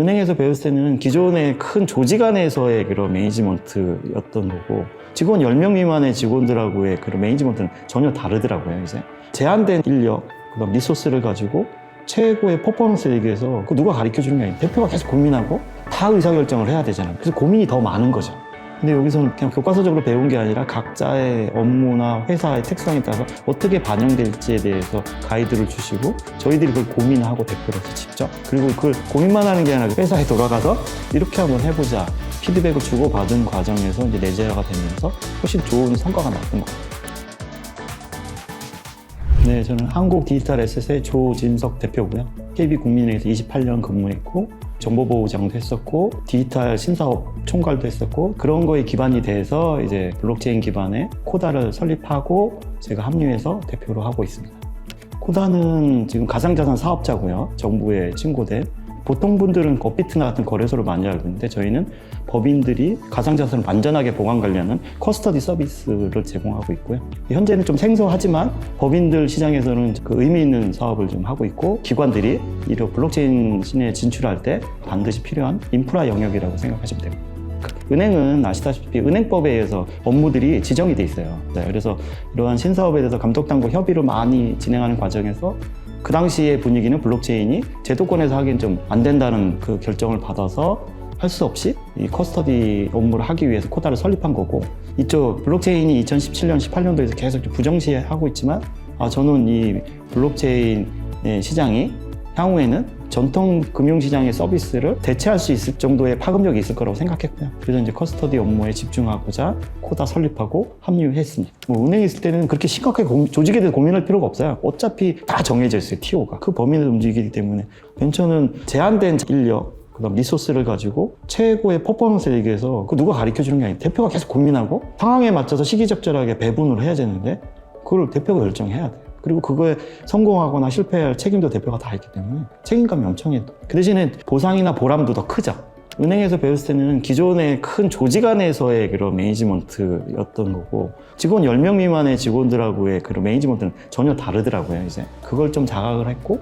은행에서 배웠을 때는 기존의 큰 조직 안에서의 그런 매니지먼트였던 거고 직원 10명 미만의 직원들하고의 그런 매니지먼트는 전혀 다르더라고요, 이제. 제한된 인력, 그다음 리소스를 가지고 최고의 퍼포먼스를 내기 위해서 그 누가 가르쳐 주는 게 아니고 대표가 계속 고민하고 다 의사결정을 해야 되잖아요. 그래서 고민이 더 많은 거죠. 근데 여기서는 그냥 교과서적으로 배운 게 아니라 각자의 업무나 회사의 특성에 따라서 어떻게 반영될지에 대해서 가이드를 주시고 저희들이 그걸 고민하고 대표로서 직접 그리고 그걸 고민만 하는 게 아니라 회사에 돌아가서 이렇게 한번 해보자 피드백을 주고 받은 과정에서 이제 내재화가 되면서 훨씬 좋은 성과가 났던 것 같아요. 네, 저는 한국 디지털 에셋의 조진석 대표고요. KB국민은행에서 28년 근무했고 정보보호장도 했었고 디지털 신사업 총괄도 했었고 그런 거에 기반이 돼서 이제 블록체인 기반의 코다를 설립하고 제가 합류해서 대표로 하고 있습니다. 코다는 지금 가상자산 사업자고요. 정부에 신고된 보통 분들은 업비트나 같은 거래소를 많이 알고 있는데 저희는 법인들이 가상자산을 안전하게 보관 관리하는 커스터디 서비스를 제공하고 있고요. 현재는 좀 생소하지만 법인들 시장에서는 그 의미 있는 사업을 좀 하고 있고 기관들이 이런 블록체인 시내에 진출할 때 반드시 필요한 인프라 영역이라고 생각하시면 됩니다. 은행은 아시다시피 은행법에 의해서 업무들이 지정이 돼 있어요. 네, 그래서 이러한 신사업에 대해서 감독당국 협의를 많이 진행하는 과정에서 그 당시의 분위기는 블록체인이 제도권에서 하기엔 좀 안 된다는 그 결정을 받아서 할 수 없이 이 커스터디 업무를 하기 위해서 코다를 설립한 거고 이쪽 블록체인이 2017년, 18년도에서 계속 좀 부정시하고 있지만 아 저는 이 블록체인 시장이 향후에는 전통 금융시장의 서비스를 대체할 수 있을 정도의 파급력이 있을 거라고 생각했고요. 그래서 이제 커스터디 업무에 집중하고자 코다 설립하고 합류했습니다. 뭐 은행에 있을 때는 그렇게 심각하게 고- 조직에 대해서 고민할 필요가 없어요. 어차피 다 정해져 있어요, TO가. 그 범위를 움직이기 때문에 벤처는 제한된 인력, 그다음 리소스를 가지고 최고의 퍼포먼스를 내기 위해서 그 누가 가르쳐 주는 게 아니고 대표가 계속 고민하고 상황에 맞춰서 시기적절하게 배분을 해야 되는데 그걸 대표가 결정해야 돼요. 그리고 그거에 성공하거나 실패할 책임도 대표가 다 있기 때문에 책임감이 엄청 해요. 그 대신에 보상이나 보람도 더 크죠. 은행에서 배웠을 때는 기존의 큰 조직 안에서의 그런 매니지먼트였던 거고 직원 10명 미만의 직원들하고의 그런 매니지먼트는 전혀 다르더라고요, 이제. 그걸 좀 자각을 했고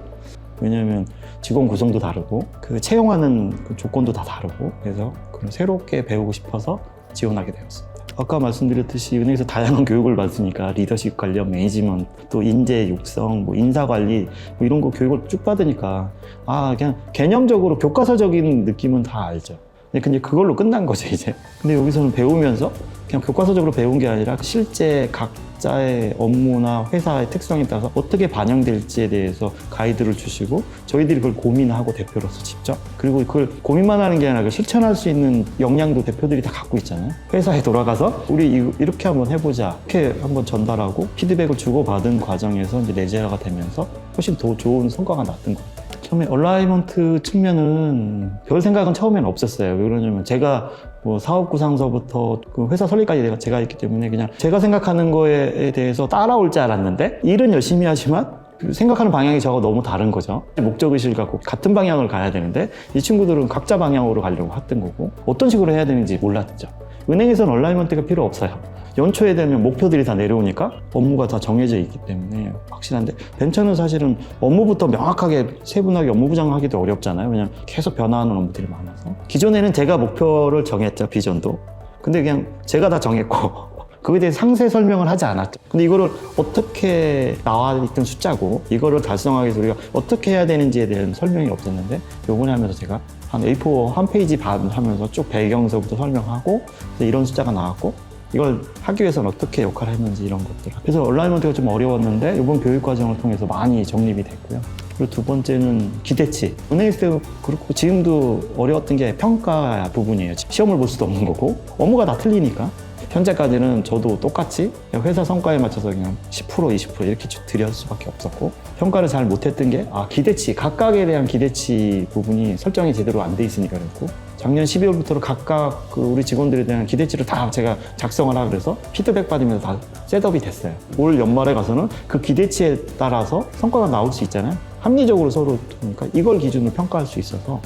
왜냐하면 직원 구성도 다르고 그 채용하는 그 조건도 다 다르고 그래서 그걸 새롭게 배우고 싶어서 지원하게 되었습니다. 아까 말씀드렸듯이 은행에서 다양한 교육을 받으니까 리더십 관련 매니지먼트 또 인재 육성 뭐 인사 관리 뭐 이런 거 교육을 쭉 받으니까 아 그냥 개념적으로 교과서적인 느낌은 다 알죠. 근데 그걸로 끝난 거죠 이제. 근데 여기서는 배우면서 그냥 교과서적으로 배운 게 아니라 실제 각자의 업무나 회사의 특성에 따라서 어떻게 반영될지에 대해서 가이드를 주시고 저희들이 그걸 고민하고 대표로서 직접 그리고 그걸 고민만 하는 게 아니라 실천할 수 있는 역량도 대표들이 다 갖고 있잖아요. 회사에 돌아가서 우리 이- 이렇게 한번 해보자 이렇게 한번 전달하고 피드백을 주고 받은 과정에서 이제 내재화가 되면서 훨씬 더 좋은 성과가 났던 것 같아요. 처음에 얼라이먼트 측면은 별 생각은 처음에는 없었어요. 왜 그러냐면 제가 뭐 사업 구상서부터 그 회사 설립까지 내가 제가 했기 때문에 그냥 제가 생각하는 거에 대해서 따라올 줄 알았는데 일은 열심히 하지만 그 생각하는 방향이 저하고 너무 다른 거죠. 목적의식을 갖고 같은 방향을 가야 되는데 이 친구들은 각자 방향으로 가려고 했던 거고 어떤 식으로 해야 되는지 몰랐죠. 은행에서는 얼라이먼트가 필요 없어요. 연초에 되면 목표들이 다 내려오니까 업무가 다 정해져 있기 때문에 확실한데 벤처는 사실은 업무부터 명확하게 세분하게 업무 부장하기도 어렵잖아요. 왜냐면 계속 변화하는 업무들이 많아서. 기존에는 제가 목표를 정했죠, 비전도. 근데 그냥 제가 다 정했고 그거에 대해 상세 설명을 하지 않았죠. 근데 이거를 어떻게 나와 있던 숫자고 이거를 달성하기 위해서 우리가 어떻게 해야 되는지에 대한 설명이 없었는데 요번에 하면서 제가 한 A4 한 페이지 반 하면서 쭉 배경서부터 설명하고 이런 숫자가 나왔고 이걸 하기 위해서는 어떻게 역할을 했는지 이런 것들. 그래서 얼라이먼트가 좀 어려웠는데 이번 교육 과정을 통해서 많이 정립이 됐고요. 그리고 두 번째는 기대치. 은행 있을 때도 그렇고 지금도 어려웠던 게 평가 부분이에요. 시험을 볼 수도 없는 거고 업무가 다 틀리니까. 현재까지는 저도 똑같이 회사 성과에 맞춰서 그냥 10% 20% 이렇게 드릴 수밖에 없었고 평가를 잘 못했던 게 아 기대치 각각에 대한 기대치 부분이 설정이 제대로 안 돼 있으니까 그랬고 작년 12월부터 각각 그 우리 직원들에 대한 기대치를 다 제가 작성을 하고 그래서 피드백 받으면서 다 셋업이 됐어요. 올 연말에 가서는 그 기대치에 따라서 성과가 나올 수 있잖아요. 합리적으로 서로 그러니까 이걸 기준으로 평가할 수 있어서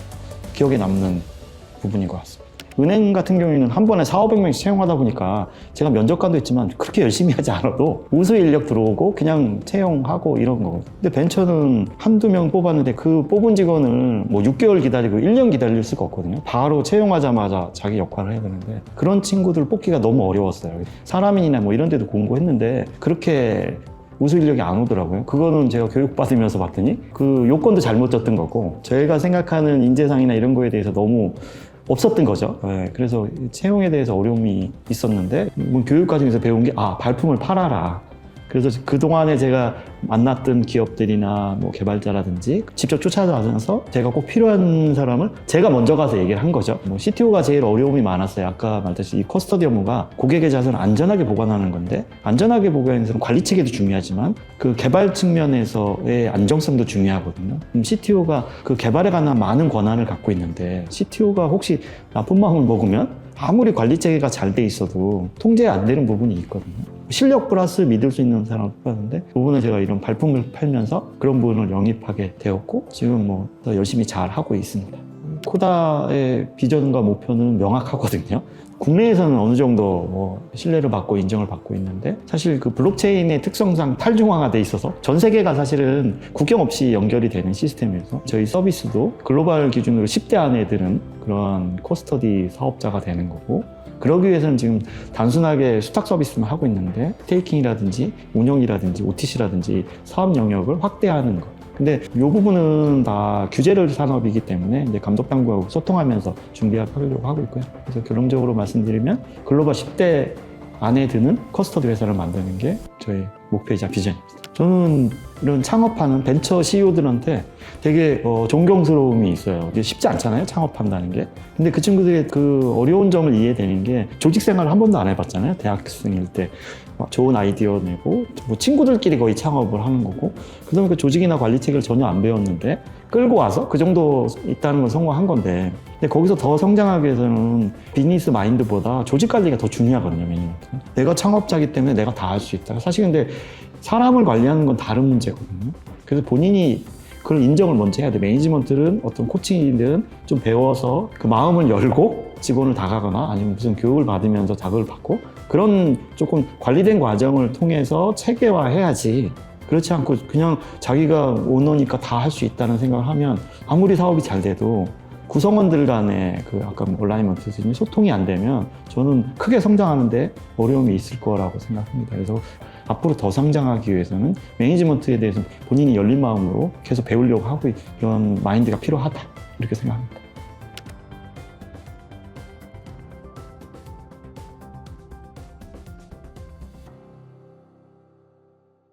기억에 남는 부분인 것 같습니다. 은행 같은 경우에는 한 번에 4, 500명씩 채용하다 보니까 제가 면접관도 있지만 그렇게 열심히 하지 않아도 우수 인력 들어오고 그냥 채용하고 이런 거거든요. 근데 벤처는 한두 명 뽑았는데 그 뽑은 직원을 뭐 6개월 기다리고 1년 기다릴 수가 없거든요. 바로 채용하자마자 자기 역할을 해야 되는데 그런 친구들 뽑기가 너무 어려웠어요. 사람인이나 뭐 이런 데도 공고했는데 그렇게 우수 인력이 안 오더라고요. 그거는 제가 교육받으면서 봤더니 그 요건도 잘못 졌던 거고 저희가 생각하는 인재상이나 이런 거에 대해서 너무 없었던 거죠. 네, 그래서 채용에 대해서 어려움이 있었는데 뭐 교육 과정에서 배운 게 아 발품을 팔아라. 그래서 그동안에 제가 만났던 기업들이나 뭐 개발자라든지 직접 쫓아다녀서 제가 꼭 필요한 사람을 제가 먼저 가서 얘기를 한 거죠. 뭐 CTO가 제일 어려움이 많았어요. 아까 말했듯이 이 커스터디 업무가 고객의 자산을 안전하게 보관하는 건데 안전하게 것은 관리 체계도 중요하지만 그 개발 측면에서의 안정성도 중요하거든요. CTO가 그 개발에 관한 많은 권한을 갖고 있는데 CTO가 혹시 나쁜 마음을 먹으면 아무리 관리 체계가 잘 돼 있어도 통제 안 되는 부분이 있거든요. 실력 플러스 믿을 수 있는 사람을 뽑았는데 그 부분을 제가 이런 발품을 팔면서 그런 부분을 영입하게 되었고 지금 뭐 더 열심히 잘 하고 있습니다. 코다의 비전과 목표는 명확하거든요. 국내에서는 어느 정도 뭐 신뢰를 받고 인정을 받고 있는데 사실 그 블록체인의 특성상 탈중앙화 돼 있어서 전 세계가 사실은 국경 없이 연결이 되는 시스템이어서 저희 서비스도 글로벌 기준으로 10대 안에 드는 그런 코스터디 사업자가 되는 거고 그러기 위해서는 지금 단순하게 수탁 서비스만 하고 있는데 스테이킹이라든지 운영이라든지 OTC라든지 사업 영역을 확대하는 것. 근데 이 부분은 다 규제를 산업이기 때문에 이제 감독 당국하고 소통하면서 준비하려고 하고 있고요. 그래서 결론적으로 말씀드리면 글로벌 10대 안에 드는 커스터디 회사를 만드는 게 저희 목표이자 비전입니다. 저는 이런 창업하는 벤처 CEO들한테 되게 어, 존경스러움이 있어요. 이게 쉽지 않잖아요, 창업한다는 게. 근데 그 친구들의 그 어려운 점을 이해되는 게 조직 생활을 한 번도 안 해봤잖아요, 대학생일 때. 막 좋은 아이디어 내고 뭐 친구들끼리 거의 창업을 하는 거고 그다음에 그 조직이나 관리 체계를 전혀 안 배웠는데 끌고 와서 그 정도 있다는 건 성공한 건데 근데 거기서 더 성장하기 위해서는 비즈니스 마인드보다 조직 관리가 더 중요하거든요 매니저한테 내가 창업자기 때문에 내가 다 할 수 있다 사실 근데 사람을 관리하는 건 다른 문제거든요. 그래서 본인이 그걸 인정을 먼저 해야 돼. 매니지먼트는 어떤 코칭이든 좀 배워서 그 마음을 열고 직원을 다가거나 아니면 무슨 교육을 받으면서 자극을 받고 그런 조금 관리된 과정을 통해서 체계화해야지. 그렇지 않고 그냥 자기가 오너니까 다 할 수 있다는 생각을 하면 아무리 사업이 잘 돼도 구성원들 간의 그 아까 온라인먼트 소통이 안 되면 저는 크게 성장하는데 어려움이 있을 거라고 생각합니다. 그래서 앞으로 더 성장하기 위해서는 매니지먼트에 대해서 본인이 열린 마음으로 계속 배우려고 하고 이런 마인드가 필요하다 이렇게 생각합니다.